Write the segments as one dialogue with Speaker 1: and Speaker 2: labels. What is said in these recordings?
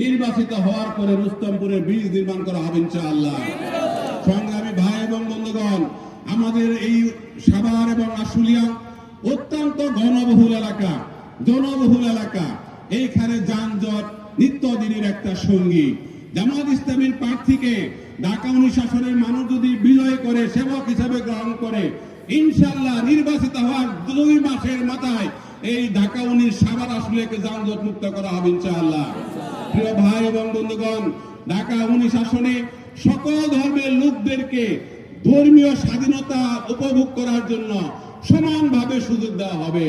Speaker 1: নির্বাচিত হওয়ার পরে রুস্তমপুরের ব্রিজ নির্মাণ করা হবে ইনশাআল্লাহ। সংগ্রামী ভাই এবং বন্ধুগণ, আমাদের এই সাভার এবং আশুলিয়া অত্যন্ত ঘনবহুল এলাকা, জনবহুল এলাকা। এইখানে যানজট, নিত্যদিনের একটা সঙ্গী। জামাত ইসলামীর প্রার্থীকে ঢাকা অনুশাসনের মানুষ যদি বিজয় করে, সেবক হিসেবে গ্রহণ করে ইনশাল্লাহ নির্বাচিত হওয়ার দুই মাসের মাথায় এই ঢাকা উনিশ, সাভার আসলেকে যানজট মুক্ত করা হবে ইনশাআল্লাহ। প্রিয় ভাই এবং বন্ধুগণ, ঢাকা উনিশ আসনে সকল ধর্মের লোকদেরকে ধর্মীয় স্বাধীনতা উপভোগ করার জন্য সমানভাবে সুযোগ দেওয়া হবে।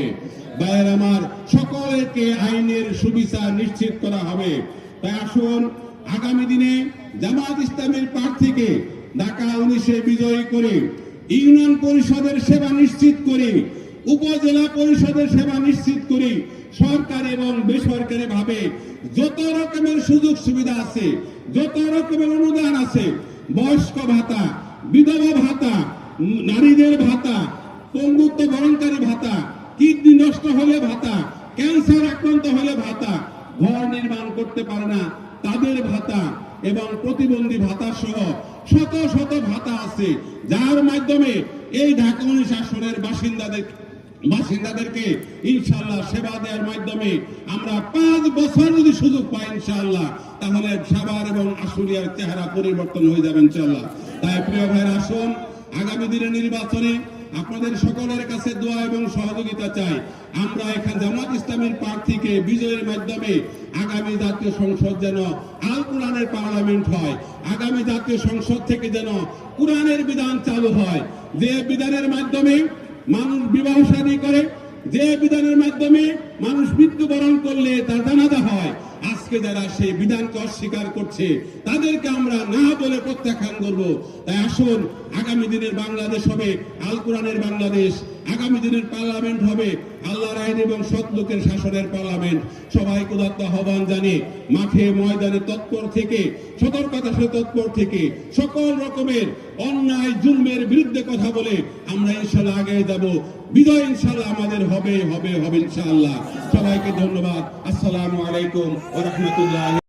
Speaker 1: ভাইয়ের আমার সকলকে আইনের সুবিচার নিশ্চিত করা হবে। তাই আসুন, আগামী দিনে জামাত ইসলামের প্রার্থীকে ঢাকা উনিশে বিজয়ী করে ইউনিয়ন পরিষদের সেবা নিশ্চিত করে উপজেলা পরিষদের সেবা নিশ্চিত করে, সরকার এবং বেসরকারি ভাবে। যত রকমের সুযোগ সুবিধা আছে, যত রকমের অনুদান আছে, বয়স্ক ভাতা, বিধবা ভাতা, নারীদের ভাতা, পঙ্গুত্ব বরণকারী ভাতা, কিডনি নষ্ট হলে ভাতা, ক্যান্সার আক্রান্ত হলে ভাতা, ঘর নির্মাণ করতে পারে না, তাদের ভাতা এবং প্রতিবন্ধী ভাতা সহ শত শত ভাতা আছে, যার মাধ্যমে এই ঢাকা অনুশাসনের বাসিন্দাদের বাসিন্দাদেরকে ইনশাল্লাহ সেবা দেওয়ার মাধ্যমে আমরা পাঁচ বছর যদি সুযোগ পাই ইনশাল্লাহ তাহলে সাভার এবং আশুলিয়ার চেহারা পরিবর্তন হয়ে যাবে ইনশাল্লাহ তাই প্রিয় ভাইয়ের, আসুন, আগামী দিনের নির্বাচনে আপনাদের সকলের কাছে দোয়া এবং সহযোগিতা চাই। আমরা এখানে জামাত ইসলামের প্রার্থীকে বিজয়ের মাধ্যমে আগামী জাতীয় সংসদ যেন আল কোরআনের পার্লামেন্ট হয়, আগামী জাতীয় সংসদ থেকে যেন কোরআনের বিধান চালু হয়। যে বিধানের মাধ্যমে মানুষ বিবাহ শাদী করে, যে বিধানের মাধ্যমে মানুষ মৃত্যুবরণ করলে তার জানাজা হয়। আজকে যারা সেই বিধানকে অস্বীকার করছে, তাদেরকে আমরা না বলে প্রত্যাখ্যান করব। তাই আসুন, আগামী দিনের বাংলাদেশ হবে, আল কোরআনের বাংলাদেশ। আগামী দিনের পার্লামেন্ট হবে। আল্লাহর আইন এবং সৎ লোকের শাসনের পার্লামেন্ট। সবাই উদাত্ত আহ্বান জানিয়ে মাঠে, ময়দানে তৎপর থেকে, সতর্কতা সে তৎপর থেকে, সকল রকমের অন্যায়, জুলমের বিরুদ্ধে কথা বলে আমরা ইনশাল্লাহ আগে যাব। বিজয় ইনশাল্লাহ আমাদের হবে হবে হবে ইনশাআল্লাহ। সবাইকে ধন্যবাদ। আসসালামু আলাইকুম ওয়া রাহমাতুল্লাহ